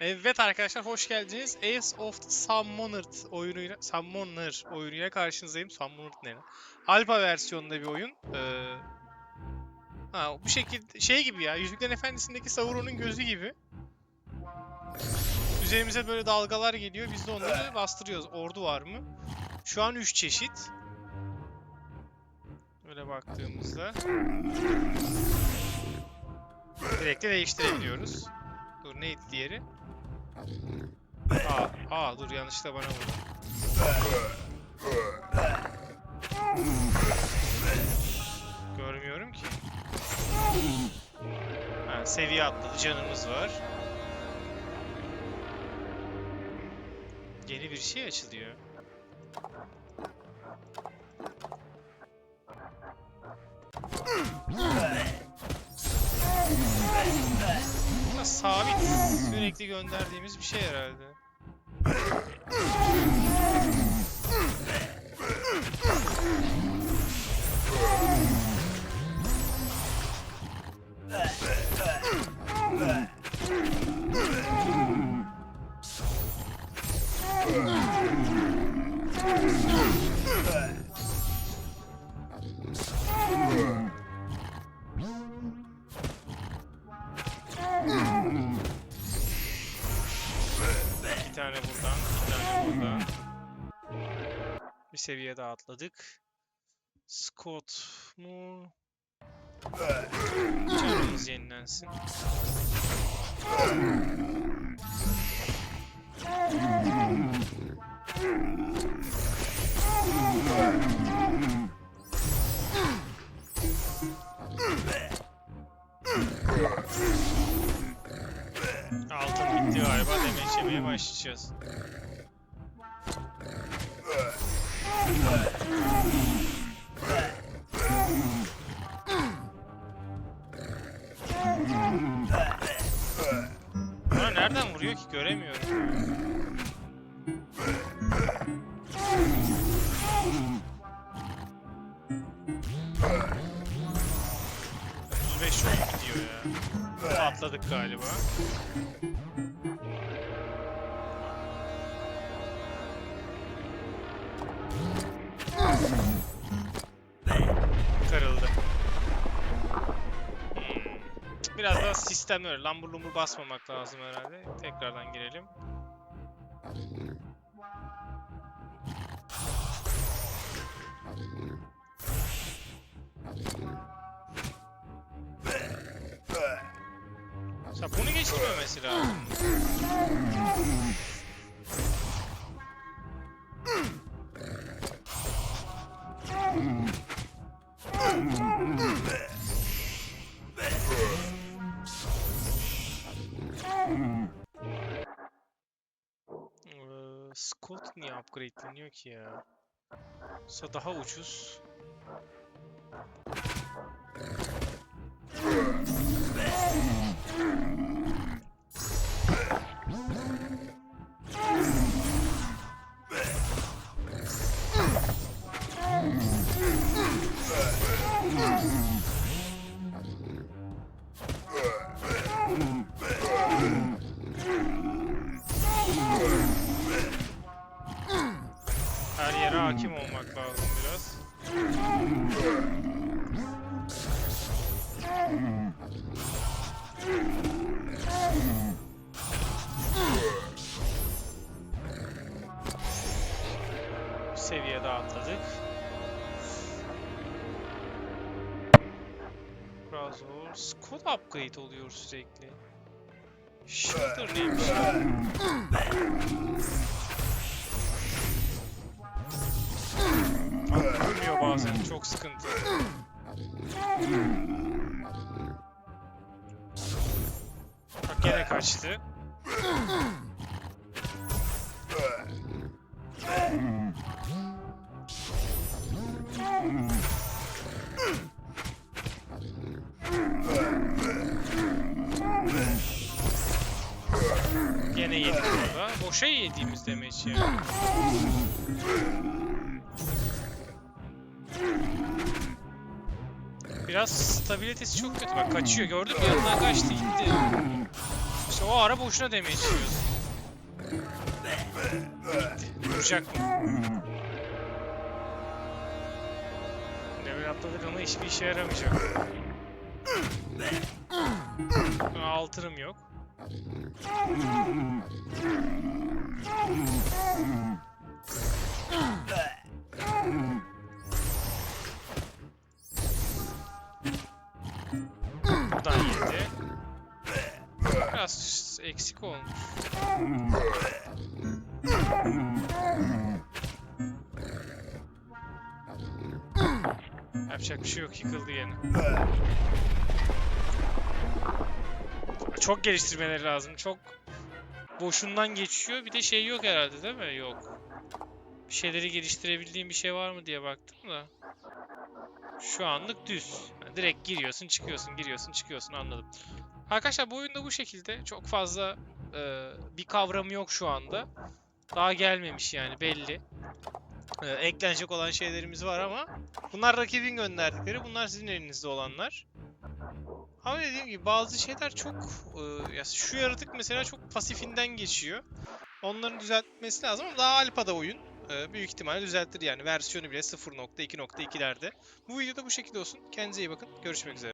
Evet arkadaşlar hoş geldiniz. Ace of the Summoned oyunuyla Summoner oyunuyla karşınızdayım. Summoned ne? Alpha versiyonunda bir oyun. Ee, ha bu şekilde şey gibi ya. Yüzüklerin Efendisi'ndeki Sauron'un gözü gibi. Üzerimize böyle dalgalar geliyor. Biz de onları bastırıyoruz. Ordu var mı? Şu an 3 çeşit. Böyle baktığımızda. Direkt de değiştirebiliyoruz. Dur neydi diğeri? Aa, aa dur yanlışlıkla bana vurdu. Görmüyorum ki. Ha, seviye atladı, canımız var. Yeni bir şey açılıyor. Da sabit, sürekli gönderdiğimiz bir şey herhalde. İki Bir seviye daha atladık. Scott mu? Canımız yenilensin. Altın bitti galiba demeç yemeye başlayacağız. Bana nereden vuruyor ki göremiyorum. ...35 yol gidiyor ya. Atladık galiba. Kırıldı. Hmm. Biraz daha sistem öyle. Lambur lumbur basmamak lazım herhalde. Tekrardan girelim. Ya bunu geçirmemesi lazım. Scott niye upgradeleniyor ki ya? Sa daha ucuz. Her yere hakim olmak lazım biraz. Bir seviye daha atladık. Biraz zor. Squad upgrade oluyor sürekli. Shielder neymiş? Görmüyor bazen çok sıkıntı. Bak gene kaçtı. Gene yedik orada. Boşa yediğimiz demek ya. Biraz stabilitesi çok kötü. Bak kaçıyor gördün mü? Yanından kaçtı gitti. İşte o ara boşuna demeye çıkıyorsun. Gitti. Vuracak mı? Level atladık ama hiçbir işe yaramayacak. Altınım yok. Buradan yedi. Biraz eksik olmuş. Yapacak bir şey yok yıkıldı yine. Çok geliştirmeleri lazım. Çok boşundan geçiyor. Bir de şey yok herhalde değil mi? Yok. Bir şeyleri geliştirebildiğim bir şey var mı diye baktım da. Şu anlık düz. Yani direkt giriyorsun, çıkıyorsun, giriyorsun, çıkıyorsun anladım. Arkadaşlar bu oyunda bu şekilde çok fazla e, bir kavramı yok şu anda. Daha gelmemiş yani belli. E, eklenecek olan şeylerimiz var ama bunlar rakibin gönderdikleri, bunlar sizin elinizde olanlar. Ama dediğim gibi bazı şeyler çok e, ya şu yaratık mesela çok pasifinden geçiyor. Onların düzeltmesi lazım ama daha alpa'da oyun. E, büyük ihtimalle düzeltir yani versiyonu bile 0.2.2'lerde. Bu videoda bu şekilde olsun. Kendinize iyi bakın. Görüşmek üzere.